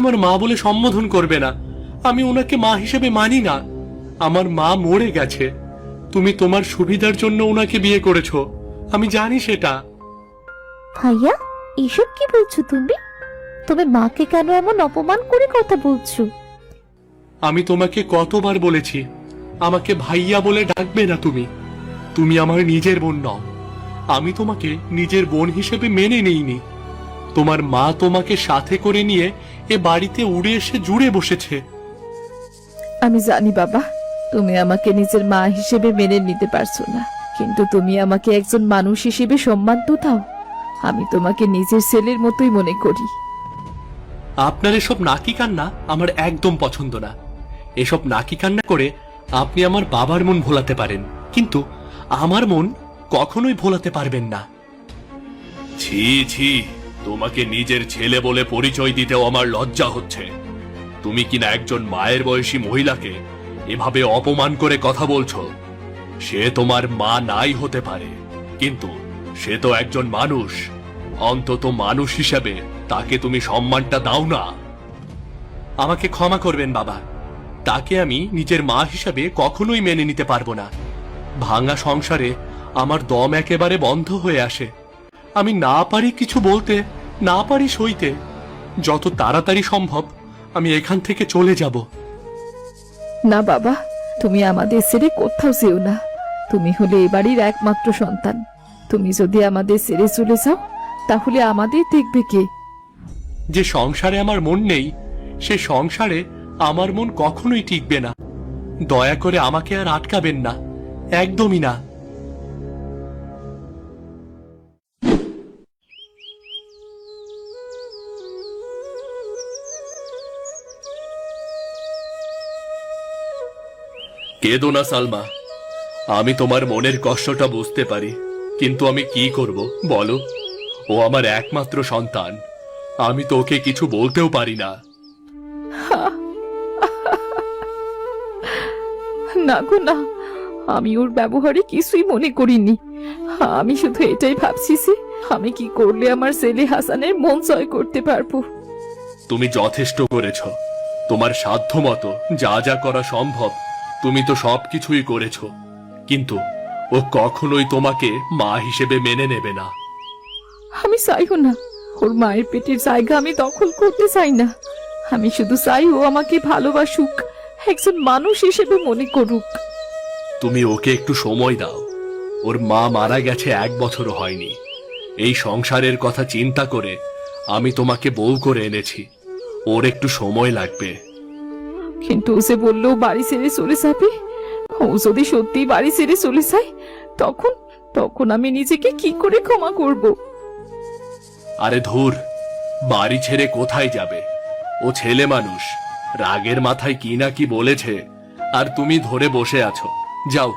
আমার মা বলে সম্বোধন করবে না। আমি ওনাকে মা হিসেবে মানি না। আমার মা মরে গেছে। তুমি তোমার সুবিধার জন্য ওনাকে বিয়ে করেছ। আমি জানি সেটা। ভাইয়া এসব কি বলছো তুমি? তবে মাকে কেন এমন অপমান করে কথা বলছো? আমি তোমাকে কতবার বলেছি আমাকে ভাইয়া বলে ডাকবে না তুমি। তুমি আমার নিজের বোন নও। আমি তোমাকে নিজের বোন হিসেবে মেনে নেইনি। তোমার মা তোমাকে সাথে করে নিয়ে এ বাড়িতে উড়ে এসে জুড়ে বসেছে। আমি জানি বাবা তুমি আমাকে নিজের মা হিসেবে মেনে নিতে পারছ না। কিন্তু তুমি আমাকে একজন মানুষ হিসেবে সম্মান তো দাও। আমি তোমাকে নিজের ছেলের মতোই মনে করি। আপনার এসব নাকি কান্না আমার একদম পছন্দ না। এসব নাকি কান্না করে আপনি আমার বাবার মন ভোলাতে পারেন কিন্তু আমার মন কখনোই ভোলাতে পারবেন না। ছি ছি। তোমাকে নিজের ছেলে বলে পরিচয় দিতেও আমার লজ্জা হচ্ছে। তুমি কিনা একজন মায়ের বয়সী মহিলাকে এভাবে অপমান করে কথা বলছো? সে তোমার মা নাই হতে পারে, কিন্তু সে তো একজন মানুষ। অন্তত মানুষ হিসেবে তাকে তুমি সম্মানটা দাও না। আমাকে ক্ষমা করবেন, বাবা। তাকে আমি নিজের মা হিসাবে কখনোই মেনে নিতে পারব না। ভাঙা সংসারে আমার দম একেবারে বন্ধ হয়ে আসে। আমি না পারি কিছু বলতে। না পারি সইতে যত তাড়াতাড়ি সম্ভব আমি এখান থেকে চলে যাব। না বাবা তুমি আমাদের ছেড়ে কোথাও যেও না। তুমি হলে এ বাড়ির একমাত্র সন্তান। তুমি যদি আমাদের ছেড়ে চলে যাও তাহলে আমাদের দেখবে কে? যে সংসারে আমার মন নেই সে সংসারে আমার মন কখনোই টিকবে না। দয়া করে আমাকে আর আটকাবেন না একদমই না। কেদো না সালমা। আমি তোমার মনের কষ্টটা বুঝতে পারি কিন্তু আমি কি করব বলো? ও আমার একমাত্র সন্তান। আমি তো ওকে কিছু বলতেও পারি না। না গো না। আমি ওর ব্যবহারে কিছুই মনে করিনি। আমি শুধু এটাই ভাবছি যে আমি কি করলে আমার ছেলে হাসানের মন জয় করতে পারব? তুমি যথেষ্ট করেছ। তোমার সাধ্য মতো যা যা করা সম্ভব তুমি তো সবকিছুই করেছ। কিন্তু ও কখনোই তোমাকে মা হিসেবে মেনে নেবে না। আমি চাইও না। ওর মায়ের পেটের জায়গা আমি দখল করতে চাই না। আমি শুধু চাই ও আমাকে ভালোবাসুক একজন মানুষ হিসেবে মনে করুক। তুমি ওকে একটু সময় দাও। ওর মা মারা গেছে এক বছর হয়নি। এই সংসারের কথা চিন্তা করে আমি তোমাকে বউ করে এনেছি। ওর একটু সময় লাগবে। কিন্তু ও যে বলল বাড়ি ছেড়ে চলে যাবে, ও যদি সত্যি বাড়ি ছেড়ে চলে যায়, তখন তখন আমি নিজেকে কি করে ক্ষমা করব? আরে ধুর, বাড়ি ছেড়ে কোথায় যাবে? ও ছেলে মানুষ, রাগের মাথায় কি না কি বলেছে, আর তুমি ধরে বসে আছো। যাও,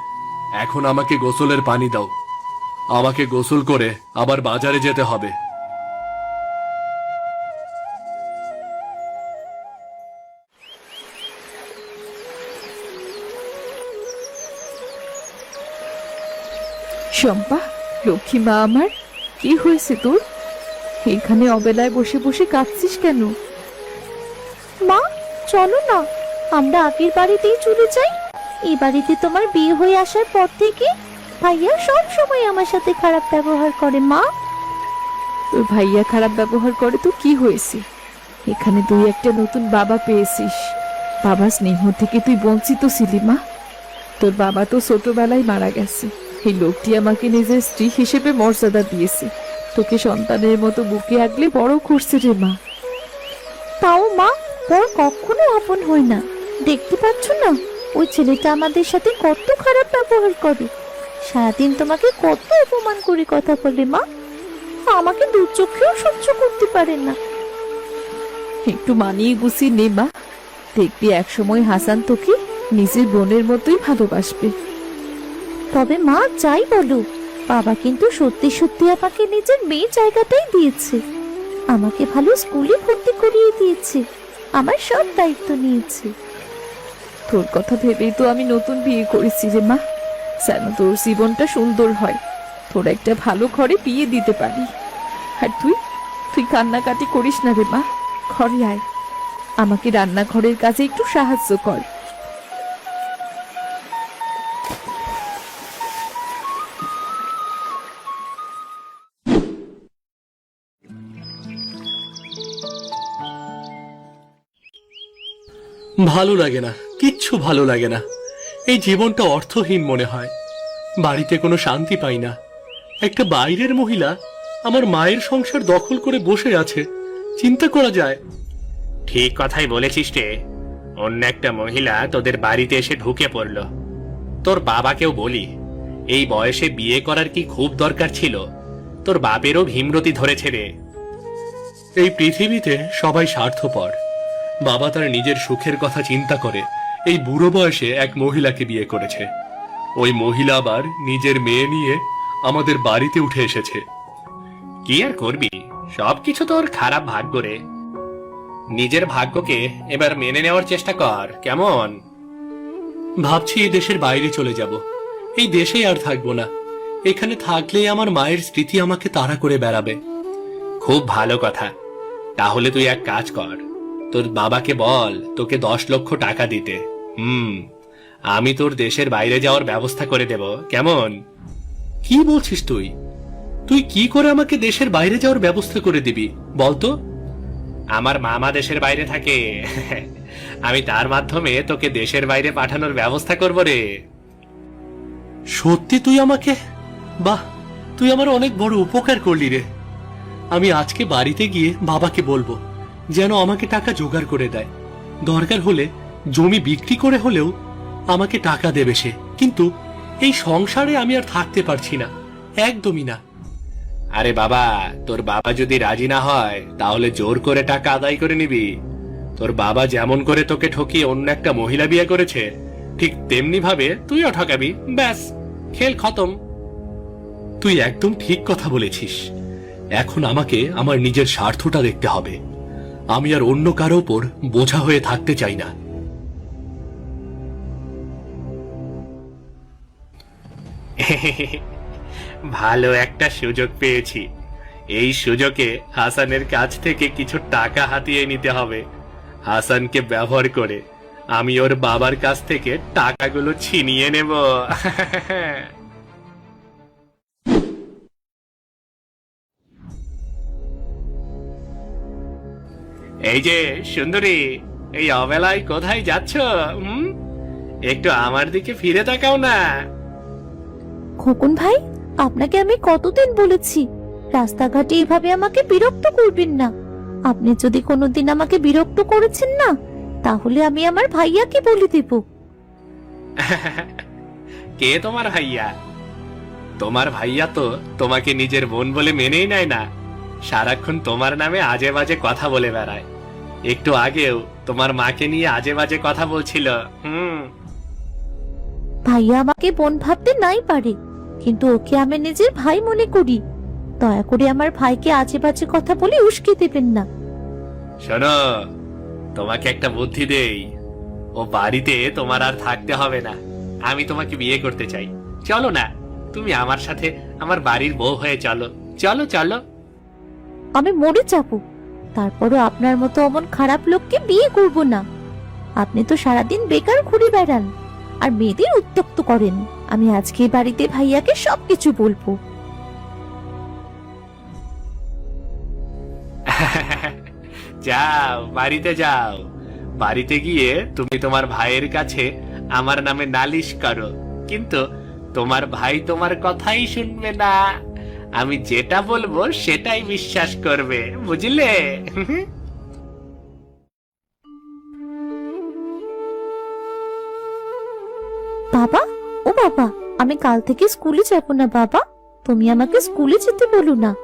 এখন আমাকে গোসলের পানি দাও। আমাকে গোসল করে আবার বাজারে যেতে হবে। শম্পা লক্ষ্মী মা আমার, কি হয়েছে তোর? এখানে অবেলায় বসে বসে কাঁদছিস কেন? মা, চলো না, আমরা আগের বাড়িতেই চলে যাই। এই বাড়িতে তোমার বিয়ে হয়ে আসার পর থেকে ভাইয়া সব সময় আমার সাথে খারাপ ব্যবহার করে, মা। তোর ভাইয়া খারাপ ব্যবহার করে তো কি হয়েছে? এখানে তুই একটা নতুন বাবা পেয়েছিস। বাবা স্নেহ থেকে তুই বঞ্চিত ছিলি, মা। তোর বাবা তো ছোটবেলায় মারা গেছে। এই লোকটি আমাকে নিজের স্ত্রী হিসেবে মর্যাদা দিয়েছে। তোকে সন্তানের মতো বুকে আগলে বড় করছে রে মা। তাও মা পর কখনো আপন হয় না। দেখতে পাচ্ছ না ওই ছেলেটা আমাদের সাথে কত খারাপ ব্যবহার করে। সারাদিন তোমাকে কত অপমান করে কথা বলে মা। আমাকে দু চোখেও সহ্য করতে পারে না। একটু মানিয়ে গুছিয়ে নে মা। দেখবি একসময় হাসান তোকে নিজের বোনের মতোই ভালোবাসবে। তবে মা যাই বলো বাবা কিন্তু সত্যি সত্যি আমাকে নিজের মেয়ে জায়গাটাই দিয়েছে। আমাকে ভালো স্কুলে ভর্তি করিয়ে দিয়েছে। আমার সব দায়িত্ব নিয়েছে। তোর কথা ভেবেই তো আমি নতুন বিয়ে করেছি রে মা। যেন তোর জীবনটা সুন্দর হয়। তোর একটা ভালো ঘরে বিয়ে দিতে পারি। আর তুই তুই কান্নাকাটি করিস না রে মা। ঘরে আয়। আমাকে রান্নাঘরের কাজে একটু সাহায্য কর। ভালো লাগে না কিচ্ছু ভালো লাগে না। এই জীবনটা অর্থহীন মনে হয়। বাড়িতে কোনো শান্তি পাই না। একটা বাইরের মহিলা আমার মায়ের সংসার দখল করে বসে আছে। চিন্তা করা যায়। ঠিক কথাই বলেছিস রে। অন্য একটা মহিলা তোদের বাড়িতে এসে ঢুকে পড়ল। তোর বাবাকেও বলি এই বয়সে বিয়ে করার কি খুব দরকার ছিল? তোর বাপেরও ভীমরতি ধরেছে রে। এই পৃথিবীতে সবাই স্বার্থপর। বাবা তার নিজের সুখের কথা চিন্তা করে, এই বুড়ো বয়সে এক মহিলাকে বিয়ে করেছে। ওই মহিলা আবার নিজের মেয়ে নিয়ে আমাদের বাড়িতে উঠে এসেছে। কি আর করবি? সবকিছু তোর খারাপ ভাগ্য রে। নিজের ভাগ্যকে এবার মেনে নেওয়ার চেষ্টা কর, কেমন? ভাবছি এই দেশের বাইরে চলে যাব। এই দেশেই আর থাকব না। এখানে থাকলেই আমার মায়ের স্মৃতি আমাকে তাড়া করে বেড়াবে। খুব ভালো কথা। তাহলে তুই এক কাজ কর তোর বাবাকে বল, তোকে দশ লক্ষ টাকা দিতে। হুম, আমি তোর দেশের বাইরে যাওয়ার ব্যবস্থা করে দেব, কেমন? কি বলছিস তুই? তুই কি করে আমাকে দেশের বাইরে যাওয়ার ব্যবস্থা করে দিবি বলতো আমার মামা দেশের বাইরে থাকে। আমি তার মাধ্যমে তোকে দেশের বাইরে পাঠানোর ব্যবস্থা করব রে। সত্যি তুই আমাকে? বাহ, তুই আমার অনেক বড় উপকার করলি রে। আমি আজকে বাড়িতে গিয়ে বাবাকে বলব। যেন আমাকে টাকা জোগাড় করে দেয়। দরকার হলে জমি বিক্রি করে হলেও আমাকে টাকা দেবে সে। কিন্তু এই সংসারে আমি আর থাকতে পারছি না। একদমই না। আরে বাবা তোর বাবা যদি রাজি না হয় তাহলে জোর করে টাকা আদায় করে নিবি। তোর বাবা যেমন করে তোকে ঠকিয়ে অন্য একটা মহিলা বিয়ে করেছে ঠিক তেমনি ভাবে তুইও ঠকাবি। ব্যাস খেল খতম। তুই একদম ঠিক কথা বলেছিস। এখন আমাকে আমার নিজের স্বার্থটা দেখতে হবে। আমি আর অন্য কারও ওপর বোঝা হয়ে থাকতে চাই না। ভালো একটা সুযোগ পেয়েছি। এই সুযোগে হাসানের কাছ থেকে কিছু টাকা হাতিয়ে নিতে হবে। হাসানকে ব্যবহার করে আমি ওর বাবার কাছ থেকে টাকাগুলো ছিনিয়ে নেব। এই যে সুন্দরী এই অবেলায় কোথায় যাচ্ছ? হুম একটু আমার দিকে ফিরে তাকাও না। খোকন ভাই আপনাকে আমি কতদিন বলেছি রাস্তাঘাটে এভাবে আমাকে বিরক্ত করবেন না। আপনি যদি কোনোদিন আমাকে বিরক্ত করেছেন না তাহলে আমি আমার ভাইয়াকে বলে দেব। কে তোমার ভাইয়া? তোমার ভাইয়া তো তোমাকে নিজের বোন বলে মেনেই নেয় না। সারাক্ষণ তোমার নামে আজে বাজে কথা বলে বেড়ায়। একটু আগেও তোমার মাকে নিয়ে আজে বাজে কথা বলছিল। হুম। ভাইয়া আমাকে বোন ভাবতে নাই পারে কিন্তু ওকে আমি নিজের ভাই মনে করি। দয়া করে আমার ভাইকে আজে বাজে কথা বলে উস্কে দেবেন না। শোনো তোমাকে একটা বুদ্ধি দেই ও বাড়িতে তোমার আর থাকতে হবে না। আমি তোমাকে বিয়ে করতে চাই। চলো না তুমি আমার সাথে আমার বাড়ির বউ হয়ে চলো। চলো চলো। আমি মরে যাব। তারপরও আপনার মতো অমন খারাপ লোককে বিয়ে করব না। আপনি তো সারাদিন বেকার ঘুরে বেড়ান আর মেয়েদের উত্তক্ত করেন। আমি আজকে বাড়িতে ভাইয়াকে সবকিছু বলব। যাও, বাড়িতে যাও। বাড়িতে গিয়ে তুমি তোমার ভাইয়ের কাছে আমার নামে নালিশ করো। কিন্তু তোমার ভাই তোমার কথাই শুনবে না। আমি যেটা বলব সেটাই বিশ্বাস করবে। বুঝলে? বাবা ও বাবা আমি কাল থেকে স্কুলে যাব না বাবা। তুমি আমাকে স্কুলে যেতে বলো না।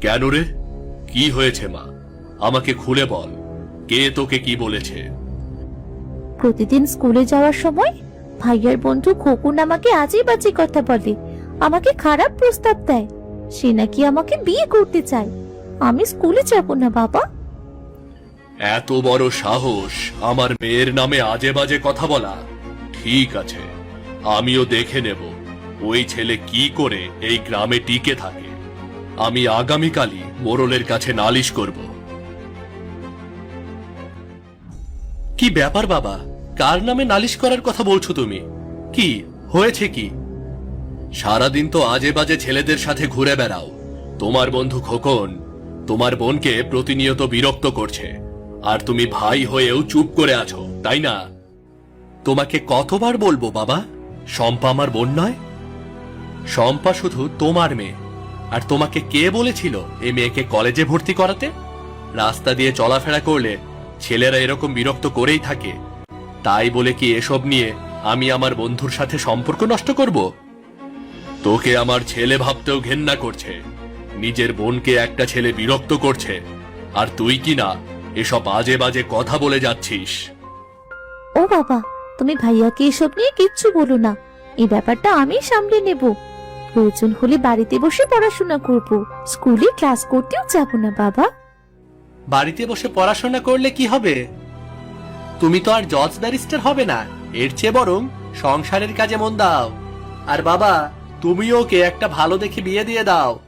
কেন রে? কি হয়েছে মা? আমাকে খুলে বল। কে তোকে কি বলেছে? প্রতিদিন স্কুলে যাওয়ার সময় ভাইয়ার বন্ধু খোকুন আমাকে আজই বাজে কথা বলে। আমাকে খারাপ প্রস্তাব দেয়। সে নাকি আমাকে বিয়ে করতে চায়। আমি স্কুলে যাব না, বাবা। এত বড় সাহস আমার মেয়ের নামে আজে বাজে কথা বলা। ঠিক আছে, আমিও দেখে নেব ওই ছেলে কি করে এই গ্রামে টিকে থাকে। আমি আগামীকালই মোরলের কাছে নালিশ করব। কি ব্যাপার বাবা? কার নামে নালিশ করার কথা বলছো তুমি? কি, হয়েছে কি? সারাদিন তো আজে বাজে ছেলেদের সাথে ঘুরে বেড়াও। তোমার বন্ধু খোকন তোমার বোনকে প্রতিনিয়ত বিরক্ত করছে। আর তুমি ভাই হয়েও চুপ করে আছো, তাই না? তোমাকে কতবার বলব বাবা, শম্পা আমার বোন নয়? শম্পা শুধু তোমার মেয়ে। আর তোমাকে কে বলেছিল এই মেয়েকে কলেজে ভর্তি করাতে? রাস্তা দিয়ে চলাফেরা করলে ছেলেরা এরকম বিরক্ত করেই থাকে। তাই বলে কি এসব নিয়ে আমি আমার বন্ধুর সাথে সম্পর্ক নষ্ট করব? তোকে আমার ছেলে ভাবতেও ঘেন্না করছে। নিজের বোনকে একটা ছেলে বিরক্ত করছে। আর তুই কি না এসব বাজে বাজে কথা বলে যাচ্ছিস? ও বাবা তুমি ভাইয়াকে এসব নিয়ে কিচ্ছু বলো না। এই ব্যাপারটা আমি সামলে নেব। প্রয়োজন হলে বাড়িতে বসে পড়াশোনা করব। স্কুলে ক্লাস করতেও যাব না বাবা। বাড়িতে বসে পড়াশোনা করলে কি হবে? তুমি তো আর জজ ব্যারিস্টার হবে না। এর চেয়ে বরং সংসারের কাজে মন দাও। আর বাবা তুমিও ওকে একটা ভালো দেখে বিয়ে দিয়ে দাও।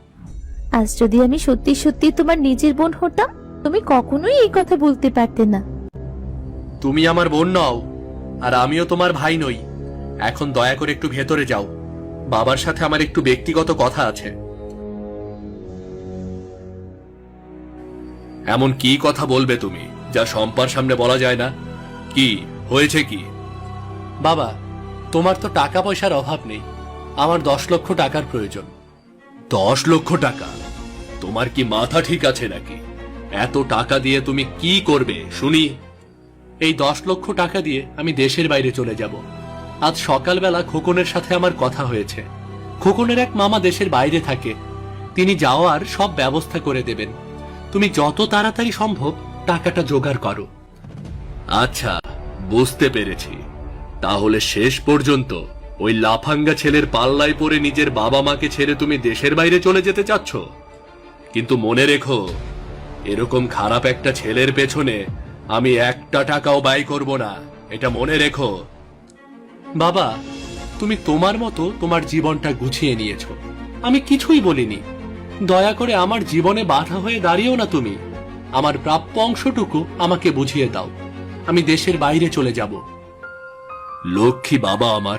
আজ যদি আমি সত্যি সত্যি তোমার নিজের বোন হতাম তুমি কখনোই এই কথা বলতে পারতে না। তুমি আমার বোন নও আর আমিও তোমার ভাই নই। এখন দয়া করে একটু ভেতরে যাও। বাবার সাথে আমার একটু ব্যক্তিগত কথা আছে। এমন কি কথা বলবে তুমি যা সম্পার সামনে বলা যায় না? কি হয়েছে কি? বাবা তোমার তো টাকা পয়সার অভাব নেই। আমার দশ লক্ষ টাকার প্রয়োজন। দশ লক্ষ টাকা? তোমার কি মাথা ঠিক আছে নাকি? এত টাকা দিয়ে তুমি কি করবে, শুনি? এই দশ লক্ষ টাকা দিয়ে আমি দেশের বাইরে চলে যাব। আজ সকালবেলা খোকনের সাথে আমার কথা হয়েছে। খোকনের এক মামা দেশের বাইরে থাকে। তিনি যাওয়ার সব ব্যবস্থা করে দেবেন। তুমি যত তাড়াতাড়ি সম্ভব টাকাটা জোগাড় করো। আচ্ছা বুঝতে পেরেছি। তাহলে শেষ পর্যন্ত ওই লাফাঙ্গা ছেলের পাল্লায় পড়ে নিজের বাবা মাকে ছেড়ে তুমি দেশের বাইরে চলে যেতে চাচ্ছ? কিন্তু মনে রেখো, এরকম খারাপ একটা ছেলের পেছনে আমি একটা টাকাও ব্যয় করব না। এটা মনে রেখো। বাবা, তুমি তোমার মতো তোমার জীবনটা গুছিয়ে নিয়েছো। আমি কিছুই বলিনি। দয়া করে আমার জীবনে বাধা হয়ে দাঁড়িয়েও না তুমি। আমার প্রাপ্য অংশটুকু আমাকে বুঝিয়ে দাও। আমি দেশের বাইরে চলে যাব। লক্ষ্মী বাবা আমার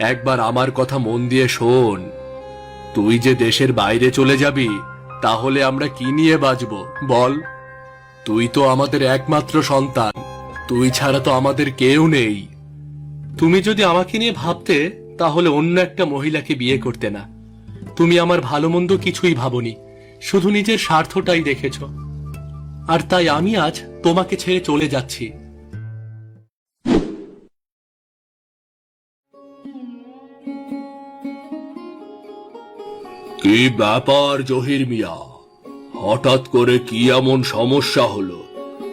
একবার আমার কথা মন দিয়ে শোন। তুই যে দেশের বাইরে চলে যাবি, তাহলে আমরা কি নিয়ে বাঁচব, বল? তুই তো আমাদের একমাত্র সন্তান, তুই ছাড়া তো আমাদের কেউ নেই। তুমি যদি আমাকে নিয়ে ভাবতে, তাহলে অন্য একটা মহিলাকে বিয়ে করতে না। তুমি আমার ভালো মন্দ কিছুই ভাবনি, শুধু নিজের স্বার্থটাই দেখেছ। আর তাই আমি আজ তোমাকে ছেড়ে চলে যাচ্ছি। কি ব্যাপার জহির মিয়া? হঠাৎ করে কি এমন সমস্যা হলো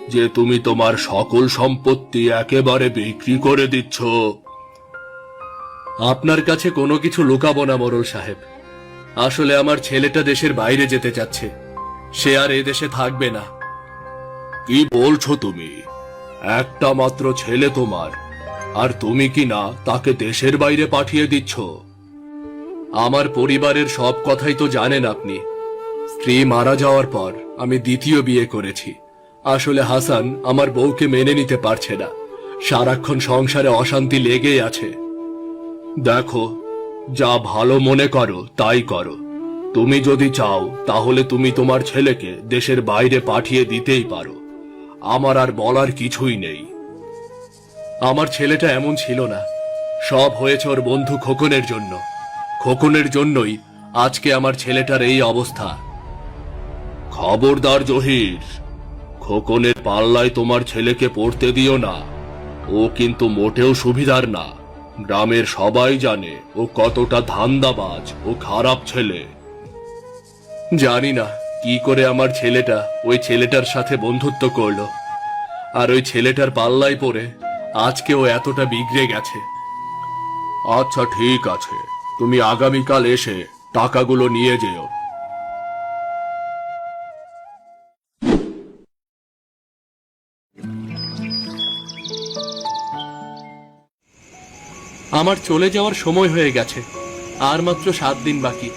যে তুমি তোমার সকল সম্পত্তি একেবারে বিক্রি করে দিচ্ছ? আপনার কাছে কোনো কিছু লুকাবো না, মরল সাহেব। আসলে আমার ছেলেটা দেশের বাইরে যেতে চাচ্ছে। সে আর এ দেশে থাকবে না। কি বলছো তুমি? একটা মাত্র ছেলে তোমার। আর তুমি কি না তাকে দেশের বাইরে পাঠিয়ে দিচ্ছ? আমার পরিবারের সব কথাই তো জানেন আপনি। স্ত্রী মারা যাওয়ার পর আমি দ্বিতীয় বিয়ে করেছি। আসলে হাসান আমার বউকে মেনে নিতে পারছে না। সারাক্ষণ সংসারে অশান্তি লেগেই আছে। দেখো, যা ভালো মনে করো, তাই করো। তুমি যদি চাও, তাহলে তুমি তোমার ছেলেকে দেশের বাইরে পাঠিয়ে দিতেই পারো। আমার আর বলার কিছুই নেই। আমার ছেলেটা এমন ছিল না। সব হয়েছে ওর বন্ধু খোকনের জন্য। খোকনের জন্যই আজকে আমার ছেলেটার এই অবস্থা। খবরদার জহির, খোকনের পাল্লায় তোমার ছেলেকে পড়তে দিও না। ও কিন্তু মোটেও সুবিধার না। গ্রামের সবাই জানে, ও কতটা ধান্দাবাজ, ও খারাপ ছেলে। জানি না কি করে আমার ছেলেটা ওই ছেলেটার সাথে বন্ধুত্ব করল। আর ওই ছেলেটার পাল্লায় পড়ে আজকে ও এতটা বিগড়ে গেছে। আচ্ছা ঠিক আছে। তুমি আগামীকাল এসে টাকাগুলো নিয়ে যেও। আমার চলে যাওয়ার সময় হয়ে গেছে। আর মাত্র সাত দিন বাকি।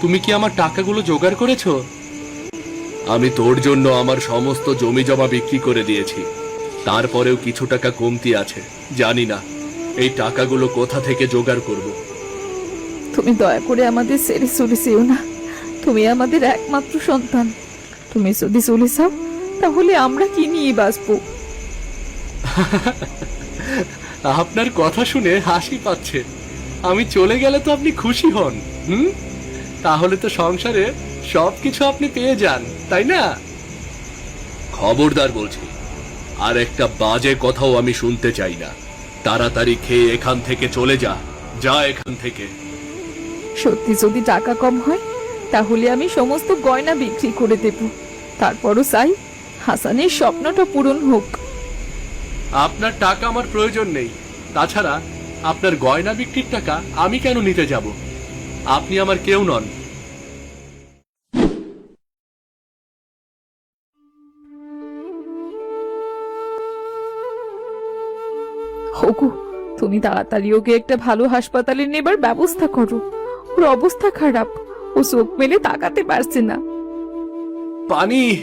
তুমি কি আমার টাকাগুলো জোগাড় করেছ? আমি তোর জন্য আমার সমস্ত জমি জমা বিক্রি করে দিয়েছি। তারপরেও কিছু টাকা কমতি আছে। জানি না এই টাকাগুলো কোথা থেকে জোগাড় করব। তুমি দয়া করে আমাদের ছেড়ে চলে যেও না। তুমি আমাদের একমাত্র সন্তান। তুমি যদি চলে যাও তাহলে আমরা কি নিয়ে বাঁচবো? আপনার কথা শুনে হাসি পাচ্ছে। আমি চলে গেলে তো আপনি খুশি হন হুম? তাহলে তো সংসারে সব কিছু আপনি পেয়ে যান তাই না? খবরদার বলছি আর একটা বাজে কথাও আমি শুনতে চাই না। তাড়াতাড়ি খেয়ে এখান থেকে চলে যা যা এখান থেকে। সত্যি যদি টাকা কম হয় তাহলে আমি সমস্ত গয়না বিক্রি করে দেব। তারপরও চাই হাসানের স্বপ্নটা পূরণ হোক। আপনার টাকা আমার প্রয়োজন নেই। তাছাড়া আপনার গয়না বিক্রির টাকা আমি কেন নিতে যাব? আপনি আমার কেউ নন। হোগু তুমি তাড়াতাড়ি ওকে একটা ভালো হাসপাতালে নেবার ব্যবস্থা করো। ওর অবস্থা খারাপ। ও চোখ মেলে তাকাতে পারছে না। পানি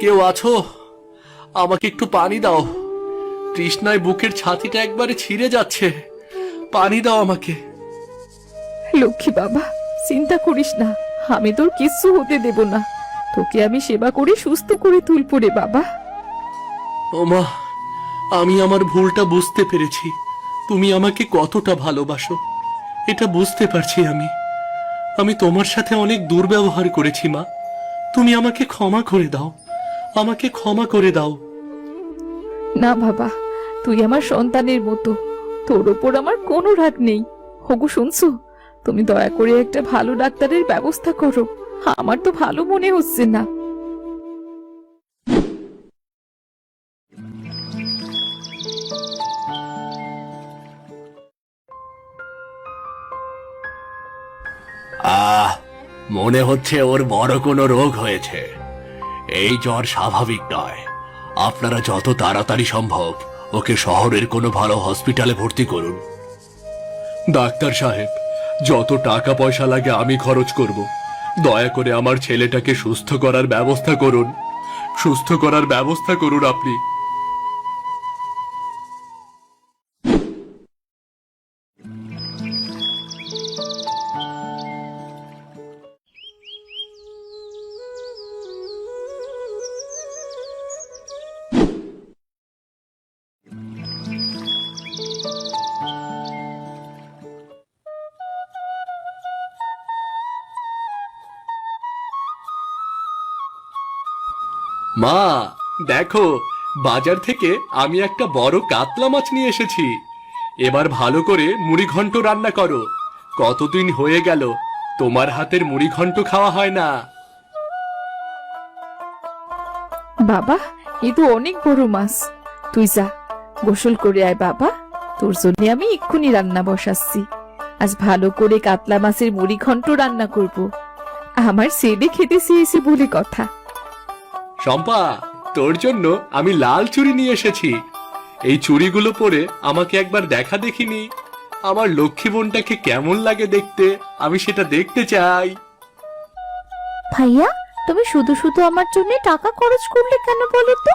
কেউ আছো? আমাকে একটু পানি দাও। তৃষ্ণায় বুকের ছাতিটা একবারে ছিঁড়ে যাচ্ছে। পানি দাও আমাকে। লক্ষ্মী বাবা চিন্তা করিস না আমি তোর কিচ্ছু হতে দেব না। তোকে আমি সেবা করে সুস্থ করে তুলবো রে বাবা। ওমা আমি আমার ভুলটা বুঝতে পেরেছি। তুমি আমাকে কতটা ভালোবাসো। এটা বুঝতে পারছি আমি। আমি তোমার সাথে অনেক দুর্ব্যবহার করেছি, মা। তুমি আমাকে ক্ষমা করে দাও। আমাকে ক্ষমা করে দাও। না, বাবা, তুই আমার সন্তানের মতো। তোর ওপর আমার কোনো রাগ নেই। হগু শুনছো? তুমি দয়া করে একটা ভালো ডাক্তারের ব্যবস্থা করো। আমার তো ভালো মনে হচ্ছে না। আহ, মনে হচ্ছে ওর বড় কোনো রোগ হয়েছে। এই জ্বর স্বাভাবিক নয়। আপনারা যত তাড়াতাড়ি সম্ভব ওকে শহরের কোনো ভালো হসপিটালে ভর্তি করুন। ডাক্তার সাহেব, যত টাকা পয়সা লাগে আমি খরচ করব। দয়া করে আমার ছেলেটাকে সুস্থ করার ব্যবস্থা করুন। সুস্থ করার ব্যবস্থা করুন আপনি। মা, দেখো, বাজার থেকে আমি একটা বড় কাতলা মাছ নিয়ে এসেছি। এবার ভালো করে মুড়ি ঘন্ট রান্না করো। কতদিন হয়ে গেল, তোমার হাতের মুড়ি ঘন্ট খাওয়া হয় না। বাবা, এ তো অনেক বড় মাছ। তুই যা, গোসল করে আয় বাবা। তোর জন্য আমি এক্ষুনি রান্না বসাচ্ছি। আজ ভালো করে কাতলা মাছের মুড়ি ঘন্ট রান্না করব। আমার ছেলে খেতে চেয়েছে বলে কথা। শম্পা তোর জন্য আমি লাল চুড়ি নিয়ে এসেছি। এই চুড়িগুলো পরে আমাকে একবার দেখা দেখিনি। আমার লক্ষ্মী বোনটাকে কেমন লাগে দেখতে আমি সেটা দেখতে চাই। ভাইয়া তুমি শুধু শুধু আমার জন্য টাকা খরচ করলে কেন বলো তো?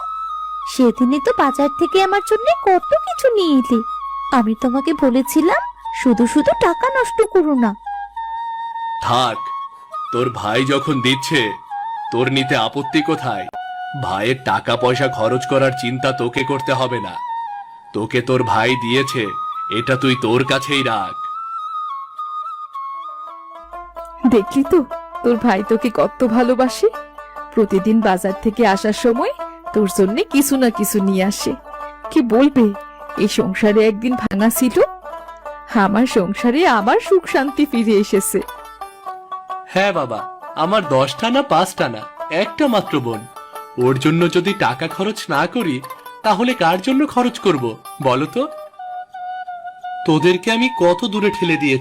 সেদিনই তো বাজার থেকে আমার জন্য কত কিছু নিয়ে এলে। আমি তোমাকে বলেছিলাম শুধু শুধু টাকা নষ্ট করো না। থাক তোর ভাই যখন দিচ্ছে তোর নিতে আপত্তি কোথায়? ভাইয়ের টাকা পয়সা খরচ করার চিন্তা তোকে করতে হবে না। তোকে তোর ভাই দিয়েছে এটা তুই তোর কাছেই রাখ। দেখলি তো তোর ভাই তোকে কত ভালোবাসে? প্রতিদিন বাজার থেকে আসার সময় তোর জন্য কিছু না কিছু নিয়ে আসে। কি বলবে এই সংসারে একদিন ভাঙা ছিল? আমার সংসারে আবার সুখ শান্তি ফিরে এসেছে। হ্যাঁ বাবা আমার দশটা না পাঁচটা না একটা মাত্র বোন। ওর জন্য যদি টাকা খরচ না করি, তাহলে কার জন্য খরচ করব? বলো তো। তোদেরকে আমি কত দূরে ঠেলে দিয়েছি।